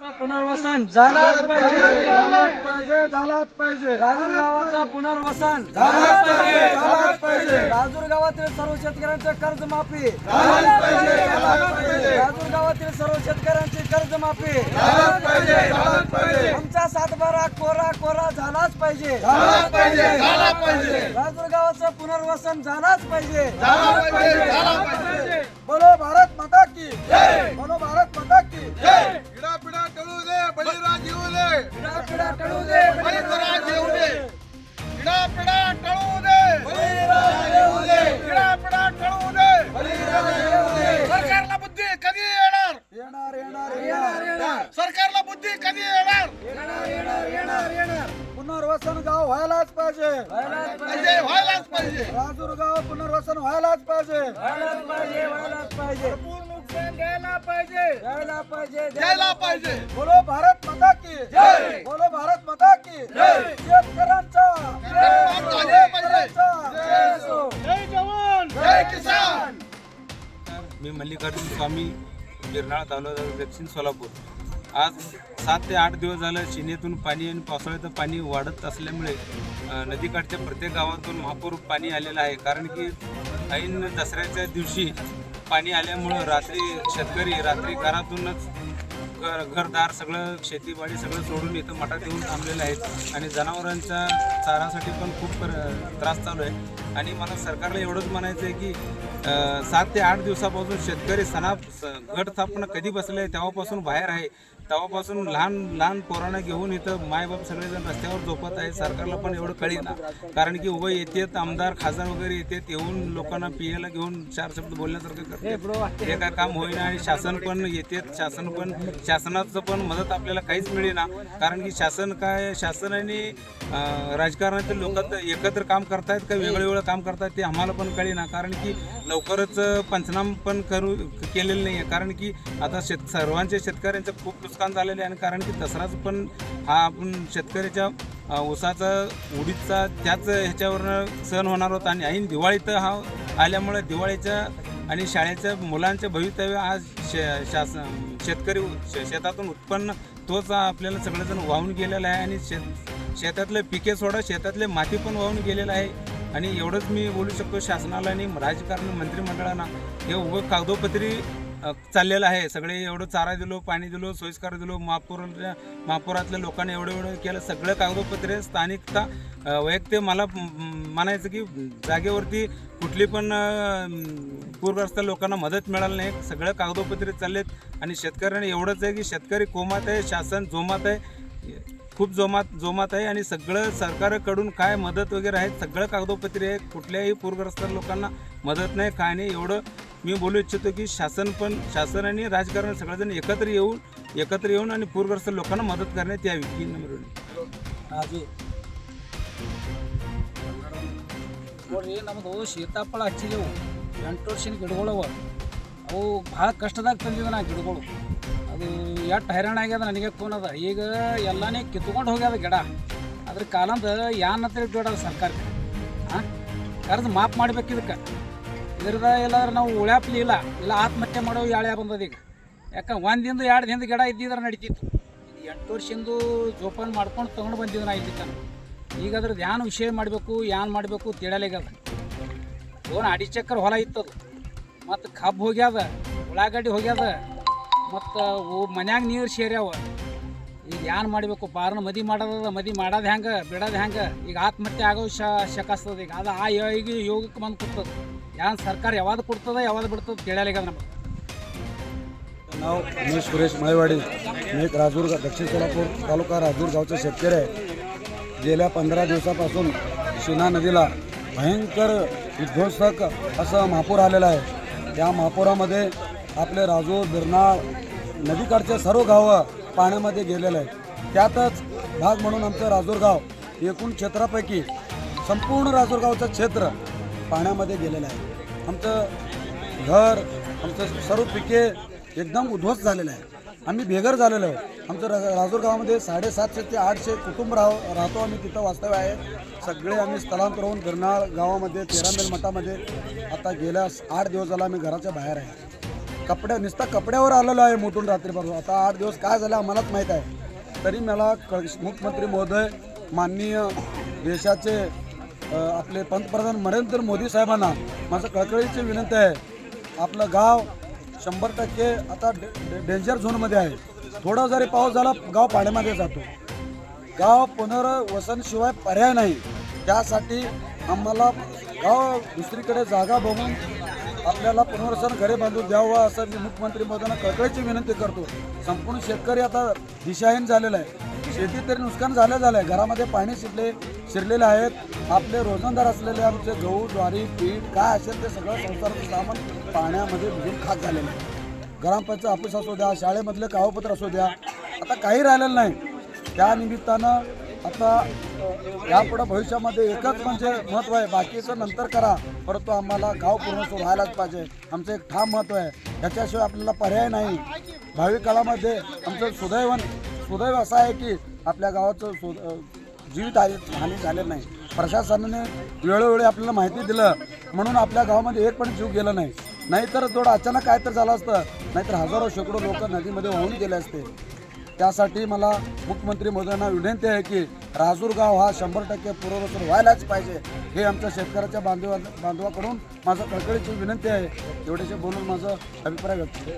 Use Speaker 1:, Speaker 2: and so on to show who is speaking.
Speaker 1: पुनर्वसन झालाच पाहिजे
Speaker 2: झालाच पाहिजे. झालाच पाहिजे.
Speaker 1: राजूर गावाचा पुनर्वसन.
Speaker 2: झालाच पाहिजे झालाच पाहिजे.
Speaker 1: राजूर गावातील सर्व शेतकऱ्यांचे कर्जमाफी.
Speaker 2: झालाच पाहिजे झालाच पाहिजे.
Speaker 1: राजूर गावातील सर्व शेतकऱ्यांची कर्जमाफी.
Speaker 2: झालाच पाहिजे झालाच पाहिजे
Speaker 1: सातबारा कोरा कोरा झालाच पाहिजे.
Speaker 2: झालाच पाहिजे झालाच पाहिजे.
Speaker 1: राजूर गावाचं पुनर्वसन झालाच पाहिजे.
Speaker 2: झालाच पाहिजे झालाच पाहिजे.
Speaker 1: बोलो भारत माता
Speaker 3: पाहिजे. पुनर्वसन व्हायलाच पाहिजे.
Speaker 1: व्हायलाच पाहिजे व्हायलाच पाहिजे.
Speaker 2: नुकसान पाहिजे.
Speaker 1: पाहिजे
Speaker 2: द्यायला पाहिजे.
Speaker 3: बोलो भारत माता की.
Speaker 2: जय.
Speaker 3: बोलो भारत माता की.
Speaker 2: जय.
Speaker 3: शेतकऱ्यांचा.
Speaker 1: जय.
Speaker 2: जवान. जय किसान.
Speaker 4: मी मल्लिकार्जुन स्वामी गिरनाळ तालुका दक्षिण सोलापूर. आज सात ते आठ दिवस झालं शिनेतून पाणी आणि पावसाळ्याचं पाणी वाढत असल्यामुळे नदीकाठच्या प्रत्येक गावातून महापूर पाणी आलेलं आहे. कारण की ऐन दसऱ्याच्या दिवशी पाणी आल्यामुळं रात्री शेतकरी रात्री घरातूनच घर घरदार सगळं शेतीबाडी सगळं सोडून इथं मठात येऊन थांबलेलं आहेत. आणि जनावरांच्या चारासाठी पण खूप त्रास चालू आहे. आणि मला सरकारला एवढंच म्हणायचं आहे की सात ते आठ दिवसापासून शेतकरी सणा स- गट स्थापना कधी बसले तेव्हापासून बाहेर आहे. तेव्हापासून लहान लहान पोरांना घेऊन इथं मायबाप सगळेजण रस्त्यावर झोपत आहेत. सरकारला पण एवढं कळी ना. कारण की उभं येतात आमदार खासदार वगैरे येतात येऊन लोकांना पियाला घेऊन चार शब्द बोलण्यासारखं करतात. हे काय काम होईना आणि शासन पण येतात शासन पण शासनाचं पण मदत आपल्याला काहीच मिळेना. कारण की शासन काय शासनाने राजकारणातील लोक एकत्र काम करतायत का वेगळं वेगळं काम करतायत ते आम्हाला पण कळेना. कारण की लवकरच पंचनाम पण करू केलेलं नाही आहे कारण की आता शेत सर्वांच्या शेतकऱ्यांचं खूप नुकसान झालेलं आहे आणि कारण की दसराच पण हा आपण शेतकऱ्याच्या ऊसाचा उडीदचा त्याच ह्याच्यावरनं सण होणार होता आणि ऐन दिवाळीत हा आल्यामुळे दिवाळीच्या आणि शाळेच्या मुलांचे भवितव्य आज शे शासन शेतकरी शे- शेतातून उत्पन्न तोच आपल्याला सगळेजण वाहून गेलेला आहे आणि शेत शेतातले पिके सोडा शेतातले माती पण वाहून गेलेलं आहे. आणि एवढंच मी बोलू शकतो शासनाला आणि राजकारण मंत्रिमंडळांना. हे उभं कागदोपत्री चाललेलं आहे. सगळे एवढं चारा दिलो पाणी दिलो सोयीस्कार दिलो महापूर महापुरातल्या लोकांनी एवढं एवढं केलं. सगळं कागदोपत्रे स्थानिकता वैयक्तिक मला म्हणायचं की जागेवरती कुठली पण पूरग्रस्त लोकांना मदत मिळाली नाही. सगळं कागदोपत्रे चाललेत आणि शेतकऱ्यांनी एवढंच आहे की शेतकरी कोमात आहे शासन जोमात आहे. खूप जोमात जोमात आहे आणि सगळं सरकारकडून काय मदत वगैरे आहे सगळं कागदोपत्री आहे कुठल्याही पूरग्रस्त लोकांना मदत नाही काय नाही. एवढं मी बोलू इच्छितो की शासन पण शासन आणि राजकारण सगळेजण एकत्र येऊन एकत्र येऊन आणि पूरग्रस्त लोकांना मदत करण्यात यावी ही नम्र विनंती.
Speaker 5: ರಾಜು ನೋಡ್ರಿ ನಮ್ಮದು ಸೀತಾಫಲ ಹಚ್ಚಿದೆವು ಎಂಟು ವರ್ಷದ ಗಿಡಗಳವ ಅವು ಭಾಳ ಕಷ್ಟದಾಗ ತಂದಿದ್ದೆ ನಾ ಗಿಡಗಳು ಅದು ಎಷ್ಟು ಹೈರಾಣ ಆಗ್ಯದ ನನಗೆ ಫೋನ್ ಅದ ಈಗ ಎಲ್ಲಾನೇ ಕಿತ್ಕೊಂಡು ಹೋಗ್ಯದ ಗಿಡ ಅದ್ರ ಕಾಲಂದ ಯಾನ್ ಅಂತೇಳಿ ಬಿಡೋದು ಸರ್ಕಾರಕ್ಕೆ ಹಾಂ ಕರೆದು ಮಾಪ್ ಮಾಡ್ಬೇಕು ಇದಕ್ಕೆ ಇದ್ರದ ಇಲ್ಲಾದ್ರೆ ನಾವು ಉಳ್ಯಾಪ್ಲಿ ಇಲ್ಲ. ಇಲ್ಲ ಆತ್ಮಹತ್ಯೆ ಮಾಡೋ ಯಾಳ್ಯ ಬಂದದ ಈಗ? ಯಾಕೆ ಒಂದಿಂದ ಎರಡು ದಿನದ ಗಿಡ ಇದ್ದಿದ್ರೆ ನಡೀತಿತ್ತು. ಇದು ಎಂಟು ವರ್ಷದಿಂದ ಜೋಪಾನ ಮಾಡ್ಕೊಂಡು ತೊಗೊಂಡು ಬಂದಿದ್ದು ನಾ ತನಕ ಈಗ ಅದ್ರದ್ದು ಏನು ವಿಷಯ ಮಾಡಬೇಕು ಏನು ಮಾಡಬೇಕು ತಿಳಿಯಲಾಗ್ಯದ ಓನ್ ಅಡಿ ಚಕ್ಕರ್ ಹೊಲ ಇತ್ತದು. ಮತ್ತು ಕಬ್ಬು ಹೋಗ್ಯದ, ಉಳ್ಳಾಗಡ್ಡಿ ಹೋಗ್ಯದ, ಮತ್ತು ಮನ್ಯಾಗ ನೀರು ಸೇರ್ಯಾವ. ಈಗ ಏನು ಮಾಡಬೇಕು? ಬಾರನ ಮದಿ ಮಾಡೋದದ, ಮದಿ ಮಾಡೋದು ಹೆಂಗೆ ಬಿಡೋದು ಹೆಂಗೆ ಈಗ ಆತ್ಮಹತ್ಯೆ ಆಗೋ ಶಕಾಸ್ತದ ಈಗ. ಅದು ಆ ಯೋಗಕ್ಕೆ ಬಂದು ಕೊಡ್ತದ ಯಾನ್ ಸರ್ಕಾರ ಯಾವಾಗ ಕೊಡ್ತದ ಯಾವಾಗ ಬಿಡ್ತದ ತಿಳಿಯಲಾಗ್ಯದ ನಮಗೆ
Speaker 3: नाव मी सुरेश माळेवाडी मी एक राजूर गा- दक्षिण सोलापूर तालुका राजूर गावचा शेतकरी आहे गेल्या पंधरा दिवसापासून शिना नदीला भयंकर विध्वंसक असं महापूर आलेलं आहे त्या महापुरामध्ये आपले राजूर बिरनाळ नदीकाठचे सर्व गावं पाण्यामध्ये गेलेले आहेत त्यातच भाग म्हणून आमचं राजूर गाव एकूण क्षेत्रापैकी संपूर्ण राजूर गावचं क्षेत्र पाण्यामध्ये गेलेलं आहे आमचं घर आमचं सर्व पिके एकदम उद्ध्वस्त झालेलं आहे. आम्ही बेघर झालेलो आहोत. आमचं र- राजूर गावामध्ये साडेसातशे ते आठशे कुटुंब राह राहतो आम्ही तिथं वास्तव्य आहे. सगळे आम्ही स्थलांतर होऊन गिरनाळ गावामध्ये तेरामेल मठामध्ये आता गेल्या आठ दिवस झाला आम्ही घराच्या बाहेर आहे. कपड्या नुसता कपड्यावर आलेलो आहे मोठून रात्रीपासून. आता आठ दिवस काय झालं आम्हालाच माहीत आहे. तरी मला क मुख्यमंत्री महोदय माननीय देशाचे आपले पंतप्रधान नरेंद्र मोदी साहेबांना माझं कळकळीची विनंती आहे. आपलं गाव शंभर टक्के आता डे डेंजर झोनमध्ये आहे. थोडा जरी पाऊस झाला गाव पाण्यामध्ये जातो. गाव पुनर्वसनशिवाय पर्याय नाही. त्यासाठी आम्हाला गाव दुसरीकडे जागा बघून आपल्याला पुनर्वसन घरे बांधून द्यावं असं मी मुख्यमंत्री मोदींना कळकळीची विनंती करतो. संपूर्ण शेतकरी आता दिशाहीन झालेला आहे. शेती तरी नुकसान झालं झालं आहे. घरामध्ये पाणी शिरले शिरलेले आहेत. आपले रोजंदार असलेले आमचे गहू ज्वारी पीठ काय असेल ते सगळं संसाराचं सामान पाण्यामध्ये भिजून खाक झालेलं आहे. ग्रामपंचायत ऑफिस असू द्या शाळेमधले कागदपत्र असू द्या आता काही राहिलेलं नाही. त्या निमित्तानं आता यापुढं भविष्यामध्ये एकच म्हणजे महत्त्व आहे बाकीचं नंतर करा. परंतु आम्हाला गाव पूर्ण सुरू व्हायलाच पाहिजे. आमचं एक ठाम महत्त्व आहे. त्याच्याशिवाय आपल्याला पर्याय नाही. भावी काळामध्ये आमचं सुदैवन सुदैव असं आहे की आपल्या गावाचं सु जीवित हानी हानी झालेलं नाही. प्रशासनाने वेळोवेळी आपल्याला माहिती दिलं. म्हणून आपल्या गावामध्ये एक पण जीव गेला नाही. नाहीतर थोडं अचानक काय तर झालं असतं. नाहीतर हजारो शेकडो लोक नदीमध्ये वाहून गेले असते. त्यासाठी मला मुख्यमंत्री मोदयांना विनंती आहे की राजूर गाव हा शंभर टक्के पूर्ववसन व्हायलाच पाहिजे. हे आमच्या शेतकऱ्याच्या बांधवा बांधवाकडून माझं कळकळीची विनंती आहे. एवढेसे बोलून माझं अभिप्राय व्यक्त